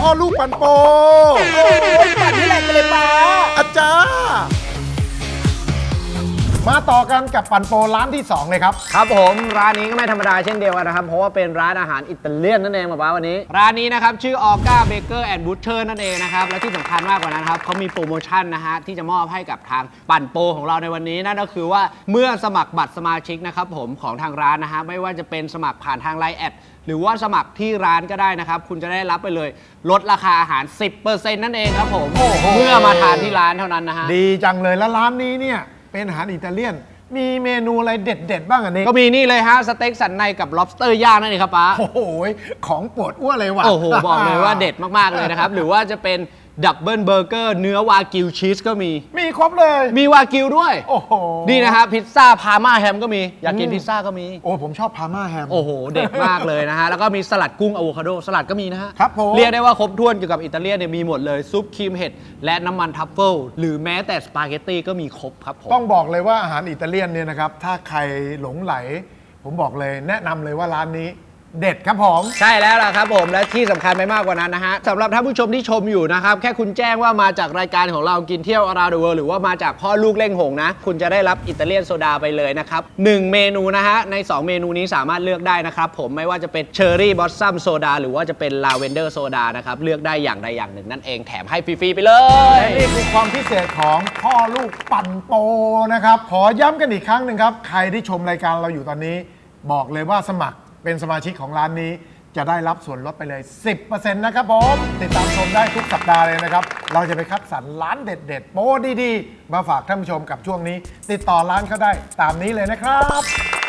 พ่อลูกปันโปโอ้ยปั่นที่แรงไปเลย มาต่อกันกับปันโปร้านที่ 2 เลยครับ ครับผมร้านนี้ก็ไม่ธรรมดาเช่นเดียวกันนะครับ เพราะว่าเป็นร้านอาหารอิตาเลียนนั่นเองป้าวันนี้ ร้านนี้นะครับ ชื่อออก้าเบเกอร์แอนด์บูชเชอร์นั่นเองนะครับ และที่สำคัญมากกว่านั้นครับเขามีโปรโมชั่นนะฮะ ที่จะมอบให้กับทางปั่นโปรของเราในวันนี้นั่นก็คือว่าเมื่อสมัครบัตรสมาชิกนะครับผมของทางร้านนะฮะไม่ว่าจะเป็นสมัครผ่านทางไลน์แอดหรือว่าสมัครที่ร้านก็ได้นะครับ คุณจะได้รับไปเลย ลดราคาอาหาร 10%นั่นเองครับผมโอ้โหเมื่อมาทานที่ร้านเท่านั้นนะฮะดีจังเลยแล้วร้านนี้เนี่ย เป็นอาหารอิตาเลียน มีเมนูอะไรเด็ด ๆ บ้างอันนี้ก็มีนี่เลยฮะสเต็กสันในกับ lobster ย่างนั่นเองครับป้า โอ้โหของโปวดอ้วนเลยว่ะ โอ้โห บอกเลยว่าเด็ดมาก ๆ เลยนะครับ หรือว่าจะเป็น ดับเบิลเบอร์เกอร์เนื้อวากิวชีสก็มี มีครบเลย มีวากิวด้วย โอ้โหนี่นะครับพิซซ่าพาม่าแฮมก็มี อยากกินพิซซ่าก็มี โอ้ผมชอบพาม่าแฮม โอ้โห เด็ดมากเลยนะฮะ แล้วก็มีสลัดกุ้งอะโวคาโดสลัดก็มีนะฮะครับผม เรียกได้ว่าครบถ้วนเกี่ยวกับอิตาเลียนเนี่ยมีหมดเลย ซุปครีมเห็ดและน้ำมันทัฟเฟิลหรือแม้แต่สปาเกตตี้ก็มีครบครับผม ต้องบอกเลยว่าอาหารอิตาเลียนเนี่ยนะครับ ถ้าใครหลงไหล ผมบอกเลยแนะนำเลยว่าร้านนี้ เด็ดครับผม ใช่แล้วล่ะครับผมและที่สำคัญไปมากกว่านั้นนะฮะสำหรับท่านผู้ชมที่ชมอยู่นะครับ แค่คุณแจ้งว่ามาจากรายการของเรากินเที่ยว around the world หรือว่ามาจากพ่อลูกเล่งหงนะ คุณจะได้รับอิตาเลียนโซดาไปเลยนะครับหนึ่งเมนูนะฮะ ใน 2 เมนูนี้สามารถเลือกได้นะครับ ผมไม่ว่าจะเป็นเชอร์รี่บอสซัมโซดาหรือว่าจะเป็นลาเวนเดอร์โซดานะครับ เลือกได้อย่างใดอย่างหนึ่งนั่นเองแถมให้ฟรีๆไปเลย และนี่คือความพิเศษของพ่อลูกปั่นโปนะครับ ขอย้ำกันอีกครั้งหนึ่งครับ ใครที่ชมรายการเราอยู่ตอนนี้ บอกเลยว่าสมัคร เป็นสมาชิกของร้านนี้จะได้รับส่วนลดไปเลย 10%นะครับผม ติดตามชมได้ทุกสัปดาห์เลยนะครับ เราจะไปคัดสรรร้านเด็ด ๆ โปรดี ๆ มาฝากท่านผู้ชมกับช่วงนี้ ติดต่อร้านเขาได้ตามนี้เลยนะครับ